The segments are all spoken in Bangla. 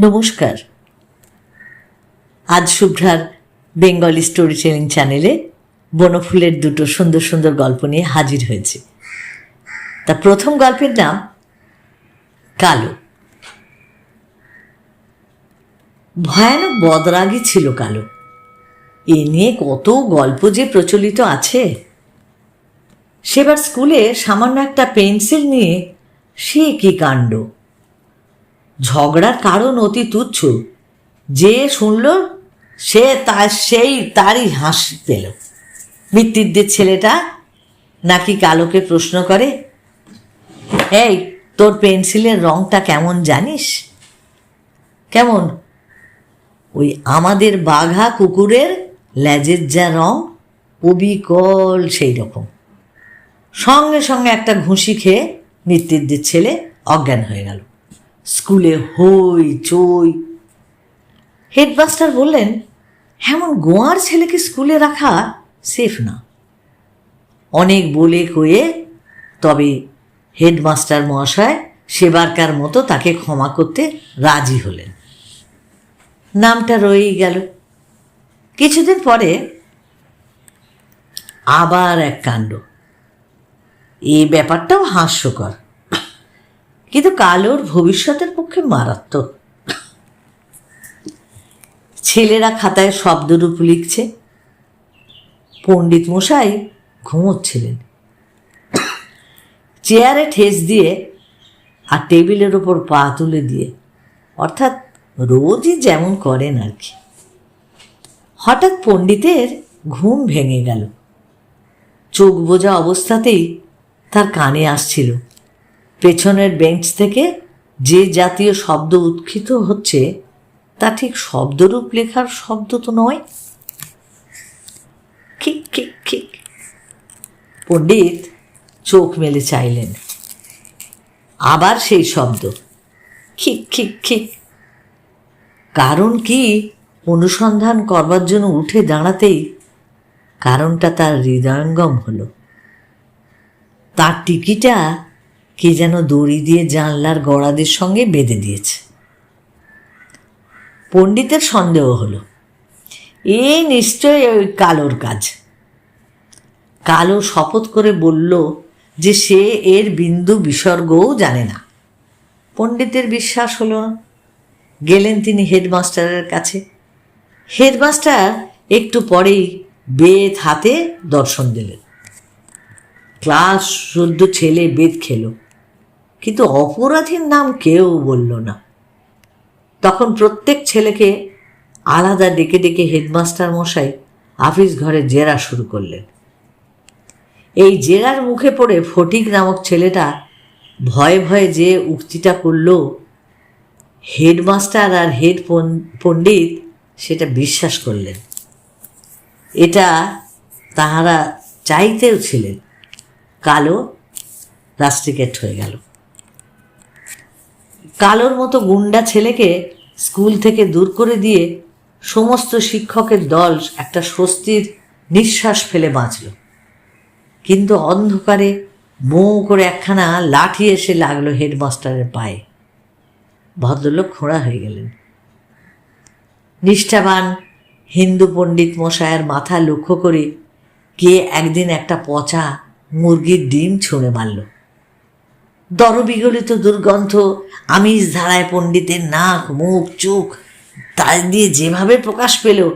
নমস্কার। আজ শুভ্রার বেঙ্গলি স্টোরি টেলিং চ্যানেলে বনফুলের দুটো সুন্দর সুন্দর গল্প নিয়ে হাজির হয়েছে। তা প্রথম গল্পের নাম কালো। ভয়ানক বদরাগী ছিল কালো। এ নিয়ে কত গল্প যে প্রচলিত আছে। সেবার স্কুলে সামান্য একটা পেন্সিল নিয়ে সে কি কাণ্ড? ঝগড়ার কারণ অতি তুচ্ছ। যে শুনল, সে তার সেই তারই হাসি পেল। মৃত্যুদের ছেলেটা নাকি কালোকে প্রশ্ন করে, এই, তোর পেন্সিলের রংটা কেমন জানিস? কেমন? ওই আমাদের বাঘা কুকুরের ল্যাজের যা রং অবিকল সেই রকম। সঙ্গে সঙ্গে একটা ঘুষি খেয়ে মৃত্যুদের ছেলে অজ্ঞান হয়ে গেল। স্কুলে হই চই। হেডমাস্টার বললেন, এমন গোয়ার ছেলেকে স্কুলে রাখা সেফ না। অনেক বলে কয়ে, তবে হেডমাস্টার মহাশয় সেবারকার মতো তাকে ক্ষমা করতে রাজি হলেন। নামটা রয়েই গেল। কিছুদিন পরে আবার এক কাণ্ড। এই ব্যাপারটাও হাস্যকর। কিন্তু কালোর ভবিষ্যতের পক্ষে মারাত্মক। ছেলেরা খাতায় শব্দরূপ লিখছে। পণ্ডিত মশাই ঘুমোচ্ছিলেন। চেয়ারে ঠেস দিয়ে আর টেবিলের ওপর পা তুলে দিয়ে, অর্থাৎ রোজই যেমন করেন আর কি। হঠাৎ পণ্ডিতের ঘুম ভেঙে গেল। চোখ বোঝা অবস্থাতেই তার কানে আসছিল। পেছনের বেঞ্চ থেকে যে জাতীয় শব্দ উৎক্ষিত হচ্ছে, তা ঠিক শব্দরূপ লেখার শব্দ তো নয়। খিক খিক খিক। পণ্ডিত চোখ মেলে চাইলেন। আবার সেই শব্দ। খিক খিক খিক। কারণ কি অনুসন্ধান করবার জন্য উঠে দাঁড়াতেই কারণটা তার হৃদয়ঙ্গম হলো। তার টিকিটা কে যেন দড়ি দিয়ে জানলার গড়াদের সঙ্গে বেঁধে দিয়েছে। পণ্ডিতের সন্দেহ হলো, এ নিশ্চয় ওই কালোর কাজ। কালো শপথ করে বলল যে সে এর বিন্দু বিসর্গও জানে না। পণ্ডিতের বিশ্বাস হলো না। গেলেন তিনি হেডমাস্টারের কাছে। হেডমাস্টার একটু পরেই বেত হাতে দর্শন দিলেন। ক্লাস শুদ্ধ ছেলে বেদ খেলো। কিন্তু অপরাধীর নাম কেউ বলল না। তখন প্রত্যেক ছেলেকে আলাদা ডেকে ডেকে হেডমাস্টার মশাই আফিস ঘরে জেরা শুরু করলেন। এই জেরার মুখে পড়ে ফটিক নামক ছেলেটা ভয়ে ভয়ে যে উক্তিটা করল, হেডমাস্টার আর হেড পণ্ডিত সেটা বিশ্বাস করলেন। এটা তাহারা চাইতেও ছিলেন। কালো রাস্টিকেট হয়ে গেল। কালোর মতো গুন্ডা ছেলেকে স্কুল থেকে দূর করে দিয়ে সমস্ত শিক্ষকের দল একটা স্বস্তির নিঃশ্বাস ফেলে বাঁচল। কিন্তু অন্ধকারে মৌ করে একখানা লাঠি এসে লাগল হেডমাস্টারের পায়ে। ভদ্রলোক খোঁড়া হয়ে গেলেন। নিষ্ঠাবান হিন্দু পণ্ডিত মশায়ের মাথা লক্ষ্য করে কে একদিন একটা পচা মুরগির ডিম ছুঁড়ে মারল। দরবিগলিত দুর্গন্ধ, আমিষ ধারায় পণ্ডিতের নাক, মুখ, চোখ তা দিয়ে যেভাবে প্রকাশ পেল,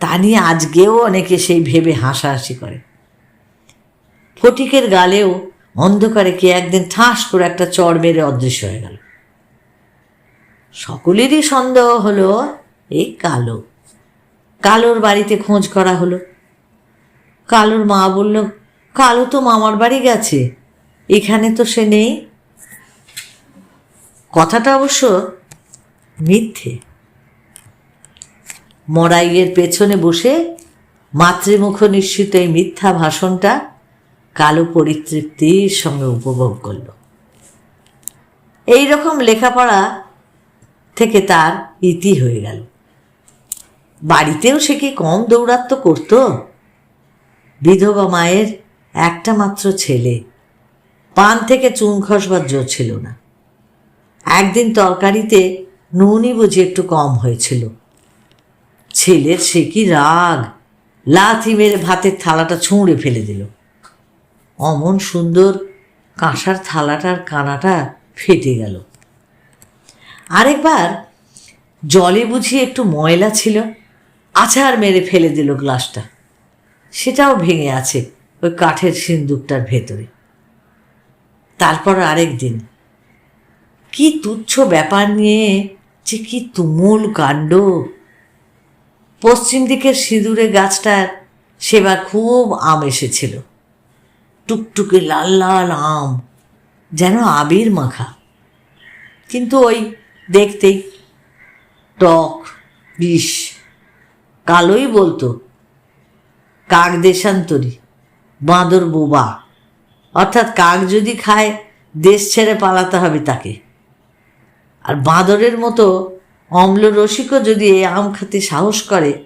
তা নিয়ে আজকেও অনেকে সেই ভেবে হাসাহাসি করে। ফটিকের গালেও অন্ধকারে কে একদিন ঠাস করে একটা চড় মেরে অদৃশ্য হয়ে গেল। সকলেরই সন্দেহ হলো এই কালো। কালোর বাড়িতে খোঁজ করা হলো। কালোর মা বলল, কালো তো মামার বাড়ি গেছে। এখানে তো সে নেই। কথাটা অবশ্য মিথ্যে। মরাইয়ের পেছনে বসে মাতৃমুখ নিশ্চিত এই মিথ্যা ভাষণটা কালো পরিতৃপ্তির সঙ্গে উপভোগ করল। এই রকম লেখাপড়া থেকে তার ইতি হয়ে গেল। বাড়িতেও সে কি কম দৌরাত্ম করতো? বিধবা মায়ের একটা মাত্র ছেলে। পান থেকে চুন খসবার জোর ছিল না। একদিন তরকারিতে নুনই বুঝি একটু কম হয়েছিল। ছেলের সে কি রাগ। লাথি মেরে ভাতের থালাটা ছুঁড়ে ফেলে দিল। অমন সুন্দর কাঁসার থালাটার কানাটা ফেটে গেল। আরেকবার জলে বুঝি একটু ময়লা ছিল, আছাড় মেরে ফেলে দিল গ্লাসটা। সেটাও ভেঙে আছে ওই কাঠের সিন্দুকটার ভেতরে। তারপর আরেক দিন কি তুচ্ছ ব্যাপার নিয়ে যে কি তুমুল কাণ্ড। পশ্চিম দিকের সিঁদুরে গাছটার সেবার খুব আম এসেছিল। টুকটুকে লাল লাল আম, যেন আবির মাখা। কিন্তু ওই দেখতেই টক, বিষ, কালোই বলতো, কাক দেশান্তরী, বাঁদর বোবা। অর্থাৎ কাক যদি খায়, দেশ ছেড়ে পালাতে হবে তাকে। আর বাঁদরের মতো অম্ল রসিকও যদি এই আম খেতে সাহস করে,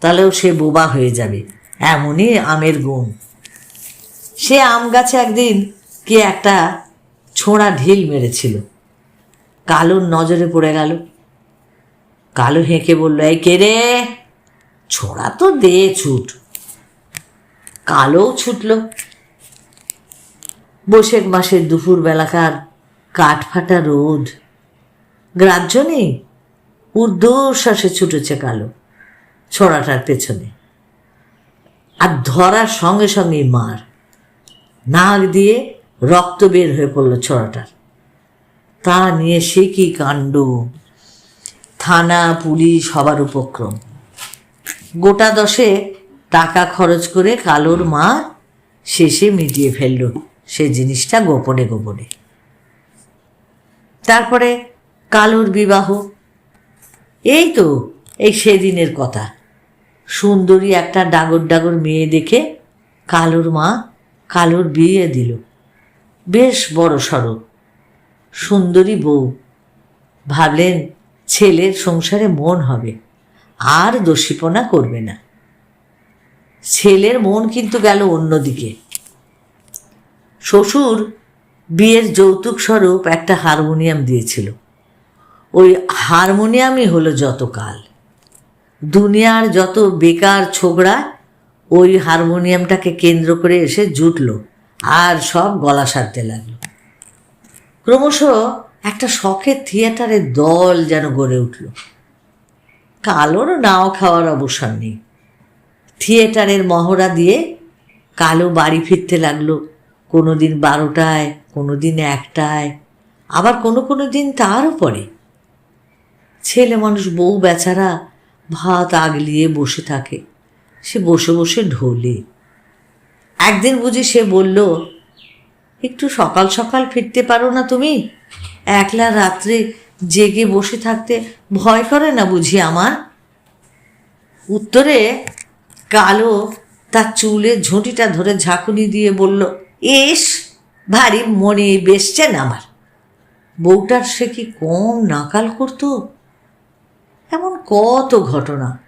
তাহলেও সে বোবা হয়ে যাবে। এমনই আমের গুণ। সে আম গাছে একদিন কে একটা ছোঁড়া ঢিল মেরেছিল। কালোর নজরে পড়ে গেল। কালো হেঁকে বলল, এই কে রে? ছোড়া তো দে, ছুট। কালোও ছুটল। বৈশাখ মাসের দুপুর বেলাকার কাঠ ফাটা রোদ গ্রাহ্য নেই? ঊর্ধ্বশ্বাসে ছুটেছে কালো, ছড়াটার পেছনে। আর ধরার সঙ্গে সঙ্গেই মার। নাক দিয়ে রক্ত বের হয়ে পড়ল ছড়াটার। তা নিয়ে সে কি কাণ্ড? থানা, পুলিশ হবার উপক্রম। গোটা দশে টাকা খরচ করে কালোর মা শেষে মিটিয়ে ফেলল সে জিনিসটা গোপনে গোপনে। তারপরে কালোর বিবাহ। এই তো, এই সেদিনের কথা। সুন্দরী একটা ডাগর ডাগর মেয়ে দেখে কালোর মা কালোর বিয়ে দিল। বেশ বড় সড়ো। সুন্দরী বউ। ভাবলেন ছেলের সংসারে মন হবে, আর দোষীপনা করবে না। ছেলের মন কিন্তু গেল অন্যদিকে। শ্বশুর বিয়ের যৌতুক স্বরূপ একটা হারমোনিয়াম দিয়েছিল। ওই হারমোনিয়ামই হলো যতকাল দুনিয়ার যত বেকার ছোকরা, ওই হারমোনিয়ামটাকে কেন্দ্র করে এসে জুটলো আর সব গলা সারতে লাগল। ক্রমশ একটা শখের থিয়েটারের দল যেন গড়ে উঠল। কালোর নাও খাওয়ার অবসর নেই। থিয়েটারের মহড়া দিয়ে কালো বাড়ি ফিরতে লাগল। কোনো দিন বারোটায় কোনো দিন একটায়, আবার কোনো কোনো দিন তারও পরে। ছেলে মানুষ বউ বেচারা ভাত আগলিয়ে বসে থাকে। সে বসে বসে ঢোলে। একদিন বুঝি সে বলল, একটু সকাল সকাল ফিরতে পারো না তুমি? একলা রাত্রে জেগে বসে থাকতে ভয় করে না বুঝি আমার? উত্তরে কালো তার চুলে ঝুঁটিটা ধরে ঝাঁকুনি দিয়ে বলল, এস, ভারী মনে বেসছেন আমার। বউটার সে কি কম নাকাল করতো? এমন কত ঘটনা।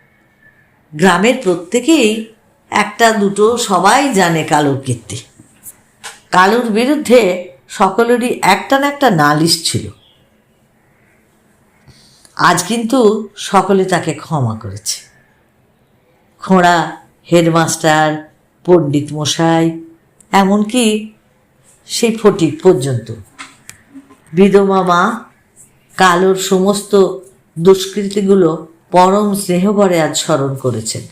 গ্রামের প্রত্যেকেই একটা দুটো সবাই জানে কালোর কীর্তি। কালোর বিরুদ্ধে সকলেরই একটা না একটা নালিশ ছিল। আজ কিন্তু সকলে তাকে ক্ষমা করেছে। খোঁড়া, হেডমাস্টার, পণ্ডিত মশাই, এমনকি সেই ফটিক পর্যন্ত। বিধবা মা, কালোর সমস্ত দুষ্কৃতিগুলো পরম স্নেহভরে আজ স্মরণ করেছেন।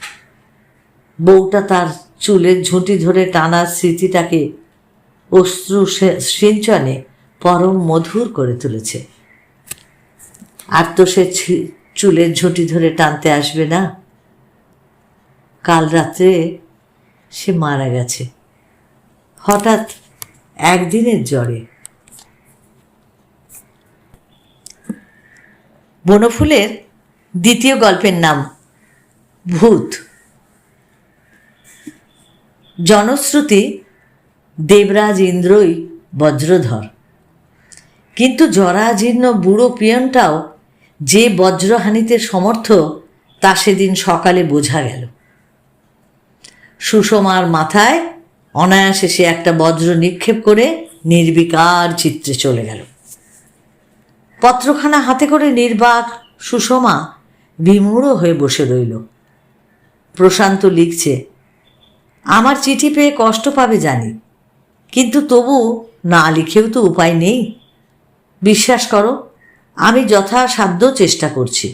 বউটা তার চুলের ঝুঁটি ধরে টানার স্মৃতিটাকে অশ্রু সিঞ্চনে পরম মধুর করে তুলেছে। আর তো সে চুলের ঝুঁটি ধরে টানতে আসবে না। কাল রাত্রে সে মারা গেছে। হঠাৎ একদিনের জ্বরে বনফুলের দ্বিতীয় গল্পের নাম ভূত। জনশ্রুতি দেবরাজ ইন্দ্রই বজ্রধর। কিন্তু জরাজীর্ণ বুড়ো পিয়নটাও যে বজ্রহানিতে সমর্থ, তা সেদিন সকালে বোঝা গেল। সুষমার মাথায় অনায়াসে সে একটা বজ্র নিক্ষেপ করে নির্বিকার চিত্রে চলে গেল। পত্রখানা হাতে করে নির্বাক সুষমা বিমূঢ় হয়ে বসে রইল। প্রশান্ত লিখছে, আমার চিঠি পেয়ে কষ্ট পাবে জানি, কিন্তু তবু না লিখেও তো উপায় নেই। বিশ্বাস করো, আমি যথাসাধ্য চেষ্টা করছি।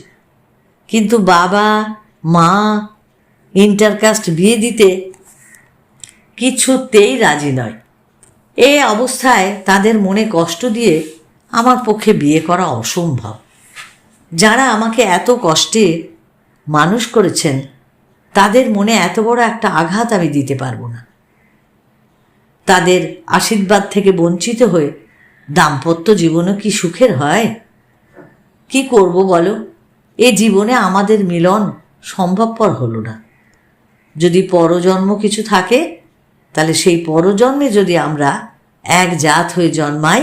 কিন্তু বাবা, মা, ইন্টারকাস্ট বিয়ে দিতে কিছুতেই রাজি নয়। এ অবস্থায় তাদের মনে কষ্ট দিয়ে আমার পক্ষে বিয়ে করা অসম্ভব। যারা আমাকে এত কষ্টে মানুষ করেছেন, তাদের মনে এত বড় একটা আঘাত আমি দিতে পারব না। তাদের আশীর্বাদ থেকে বঞ্চিত হয়ে দাম্পত্য জীবনও কি সুখের হয়? কি করব বলো? এ জীবনে আমাদের মিলন সম্ভবপর হলো না। যদি পরজন্ম কিছু থাকে, তাহলে সেই পরজন্মে যদি আমরা এক জাত হয়ে জন্মাই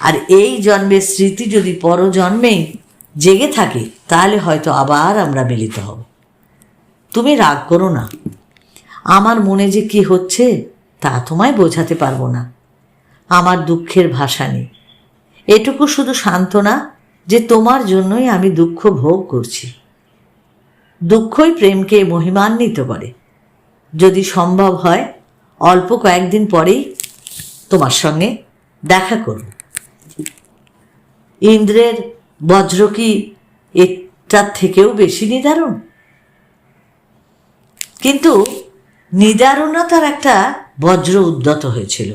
আর এই জন্মের স্মৃতি যদি পরজন্মেই জেগে থাকে, তাহলে হয়তো আবার আমরা মিলিত হব। তুমি রাগ করো না। আমার মনে যে কি হচ্ছে, তা তোমায় বোঝাতে পারব না। আমার দুঃখের ভাষা নেই। এটুকু শুধু সান্ত্বনা যে তোমার জন্যই আমি দুঃখ ভোগ করছি। দুঃখই প্রেমকে মহিমান্বিত করে। যদি সম্ভব হয়, অল্প কয়েকদিন পরেই তোমার সঙ্গে দেখা করব। ইন্দ্রের বজ্র কি এটার থেকেও বেশি নিদারুণ? কিন্তু নিদারুণতার একটা বজ্র উদ্যত হয়েছিল।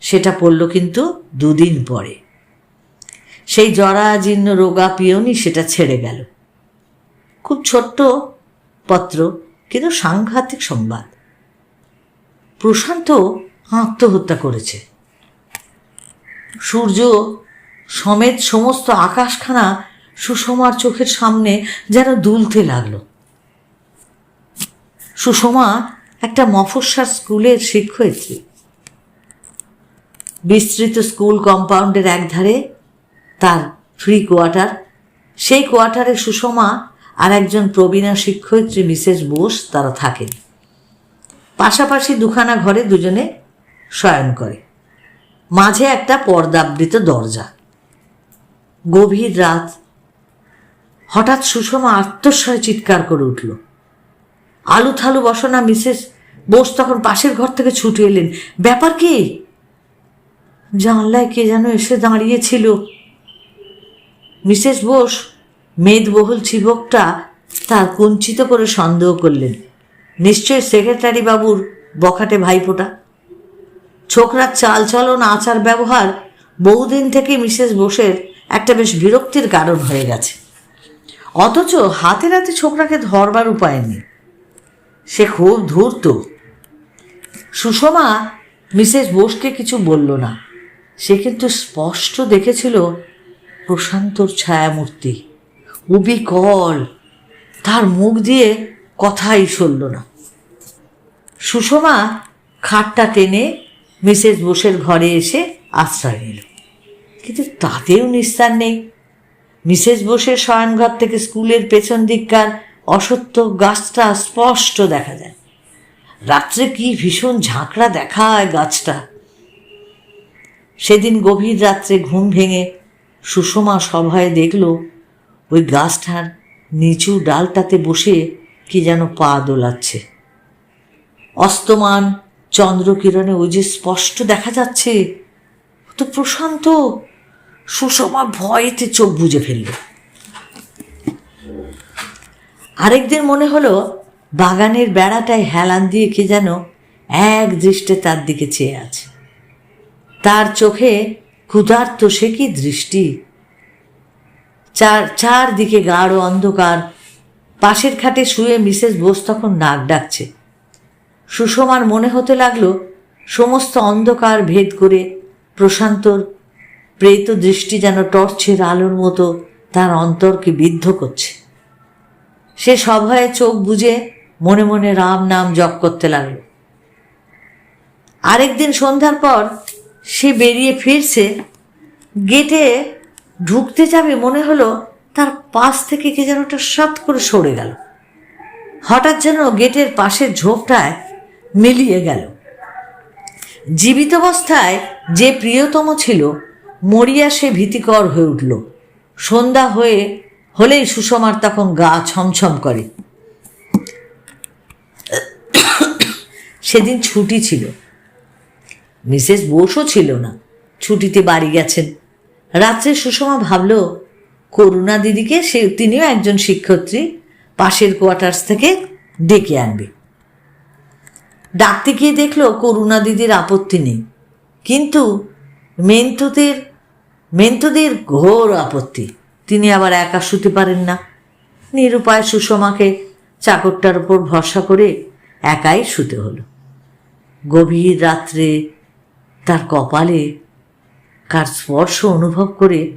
সেটা পড়ল কিন্তু দুদিন পরে। সেই জরাজীর্ণ রোগা পিয়নই সেটা ছেড়ে গেল। খুব ছোট্ট পত্র, কিন্তু সাংঘাতিক সংবাদ। প্রশান্ত আত্মহত্যা করেছে। সূর্য সমেত সমস্ত আকাশখানা সুষমার চোখের সামনে যেন দুলতে লাগল। সুষমা একটা মফস্সার স্কুলের শিক্ষয়িত্রী। বিস্তৃত স্কুল কম্পাউন্ডের একধারে তার ফ্রি কোয়ার্টার। সেই কোয়ার্টারে সুষমা আর একজন প্রবীণা শিক্ষয়িত্রী মিসেস বোস তারা থাকেন। পাশাপাশি দুখানা ঘরে দুজনে শয়ন করে। মাঝে একটা পর্দাবৃত দরজা। গভীর রাত হঠাৎ সুষমা আত্মস্বয় চিৎকার করে উঠল। আলু থালু বসনা মিসেস বোস তখন পাশের ঘর থেকে ছুটে এলেন। ব্যাপার কি? জানলায় কে যেন এসে দাঁড়িয়েছিল। মিসেস বোস মেদবহুল চিবকটা তার কুঞ্চিত করে সন্দেহ করলেন। নিশ্চয় সেক্রেটারি বাবুর বখাটে ভাইফোঁটা ছোকরার চালচলন আচার ব্যবহার বহুদিন থেকে মিসেস বোসের একটা বেশ বিরক্তির কারণ হয়ে গেছে। অথচ হাতে নাতে ছোকরাকে ধরবার উপায় নেই। সে খুব ধূর্ত। সুষমা মিসেস বোসকে কিছু বলল না। সে কিন্তু স্পষ্ট দেখেছিল প্রশান্তর ছায়ামূর্তি। উবিকল। তার মুখ দিয়ে কথাই সরল না। সুষমা খাটটা টেনে মিসেস বোসের ঘরে এসে আশ্রয় নিল। কিন্তু তাতেও নিস্তার নেই। মিসেস বোসের শয়নঘর থেকে স্কুলের পেছন দিককার অসত্য গাছটা স্পষ্ট দেখা যায়। রাত্রে কি ভীষণ ঝাঁকড়া দেখায় গাছটা। সেদিন গভীর রাত্রে ঘুম ভেঙে সুষমা সভায় দেখল, ওই গাছটার নিচু ডালটাতে বসে কি যেন পা দোলাচ্ছে। অস্তমান চন্দ্রকিরণে ওই যে স্পষ্ট দেখা যাচ্ছে তো প্রশান্ত। সুষমা ভয়েতে চোখ বুজে ফেলল। আরেকদিন মনে হলো বাগানের বেড়াটায় হেলান দিয়ে কে যেন এক দৃষ্টে তার দিকে চেয়ে আছে। তার চোখে ক্ষুধার্ত সে কি দৃষ্টি? চার, চারদিকে গাঢ় অন্ধকার। পাশের খাটে শুয়ে মিসেস বোস তখন নাক ডাকছে। সুষমার মনে হতে লাগল, সমস্ত অন্ধকার ভেদ করে প্রশান্তর প্রেত দৃষ্টি যেন টর্চের আলোর মতো তার অন্তরকে বিদ্ধ করছে। সে সভায় চোখ বুজে মনে মনে রাম নাম জপ করতে লাগল। আরেকদিন সন্ধ্যার পর সে বেরিয়ে ফিরছে, গেটে ঢুকতে যাবে মনে হলো তার পাশ থেকে কে যেন ওটা সাত করে সরে গেল। হঠাৎ যেন গেটের পাশের ঝোপটায় মিলিয়ে গেল। জীবিত অবস্থায় যে প্রিয়তম ছিল মরিয়া সে ভীতিকর হয়ে উঠল। সন্ধ্যা হয়ে হলেই সুষমার তখন গা ছমছম করে। সেদিন ছুটি ছিল। মিসেস বোসও ছিল না। ছুটিতে বাড়ি গেছেন। রাত্রে সুষমা ভাবল, করুণা দিদিকে সে তিনিও একজন শিক্ষত্রী পাশের কোয়ার্টার্স থেকে ডেকে আনবে। ডাকতে গিয়ে দেখল, করুণা দিদির আপত্তি নেই। কিন্তু মেন্তুদের মেন্তুদের ঘোর আপত্তি। তিনি আবার একা শুতে পারেন না। নিরুপায় সুষমাকে চাকরটার উপর ভরসা করে একাই শুতে হলো। গভীর রাত্রে তার কপালে কার স্পর্শ অনুভব করে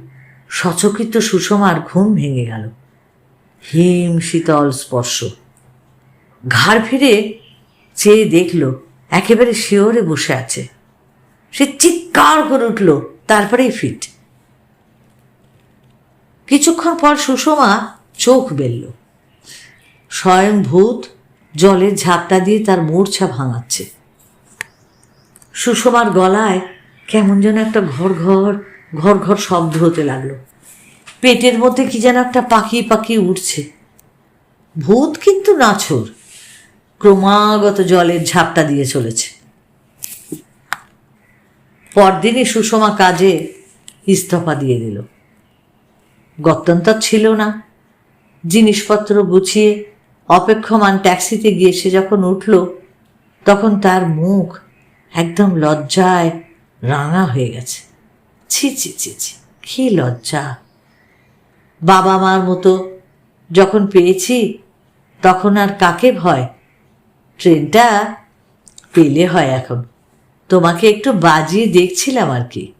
সচকিত সুষমার ঘুম ভেঙে গেল। হিম শীতল স্পর্শ। ঘাড় ফিরে চেয়ে দেখল, একেবারে শিওরে বসে আছে। সে চিৎকার করে উঠল, তারপরেই ফিট। কিছুক্ষণ পর সুষমা চোখ বেলল। স্বয়ং ভূত জলের ঝাপটা দিয়ে তার মূর্ছা ভাঙাচ্ছে। সুষমার গলায় কেমন যেন একটা ঘর ঘর ঘর ঘর শব্দ হতে লাগল। পেটের মধ্যে কি যেন একটা পাখি পাখি উঠছে ভূত কিন্তু নাছর, ক্রমাগত জলের ঝাপটা দিয়ে চলেছে। পরদিনই সুষমা কাজে ইস্তফা দিয়ে দিল। গত্যন্তর ছিল না। জিনিসপত্র গুছিয়ে অপেক্ষমান ট্যাক্সিতে গিয়ে সে যখন উঠল, তখন তার মুখ একদম লজ্জায় রাঙা হয়ে গেছে। ছি ছি ছি ছি, কি লজ্জা। বাবা মার মতো যখন পেয়েছি, তখন আর কাকে ভয়? ট্রেনটা পেলে হয় এখন। তোমাকে একটু বাজিয়ে দেখছিলাম আর কি।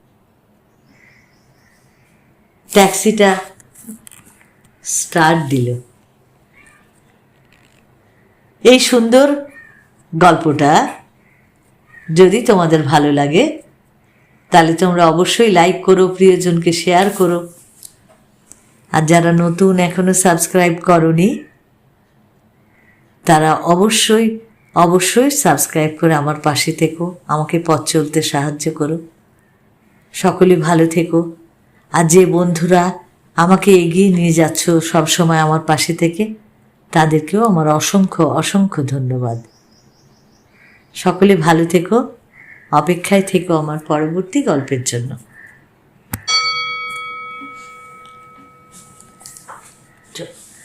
ট্যাক্সিটা স্টার্ট দিল। এই সুন্দর গল্পটা যদি তোমাদের ভালো লাগে, তাহলে তোমরা অবশ্যই লাইক করো, প্রিয়জনকে শেয়ার করো। আর যারা নতুন এখনও সাবস্ক্রাইব করনি, তারা অবশ্যই অবশ্যই সাবস্ক্রাইব করে আমার পাশে থেকো, আমাকে পথ চলতে সাহায্য করো। সকলে ভালো থেকো। আর যে বন্ধুরা আমাকে এগিয়ে নিয়ে যাচ্ছ সবসময় আমার পাশে থেকে, তাদেরকেও আমার অসংখ্য অসংখ্য ধন্যবাদ। সকলে ভালো থেকো, অপেক্ষায় থেকো আমার পরবর্তী গল্পের জন্য।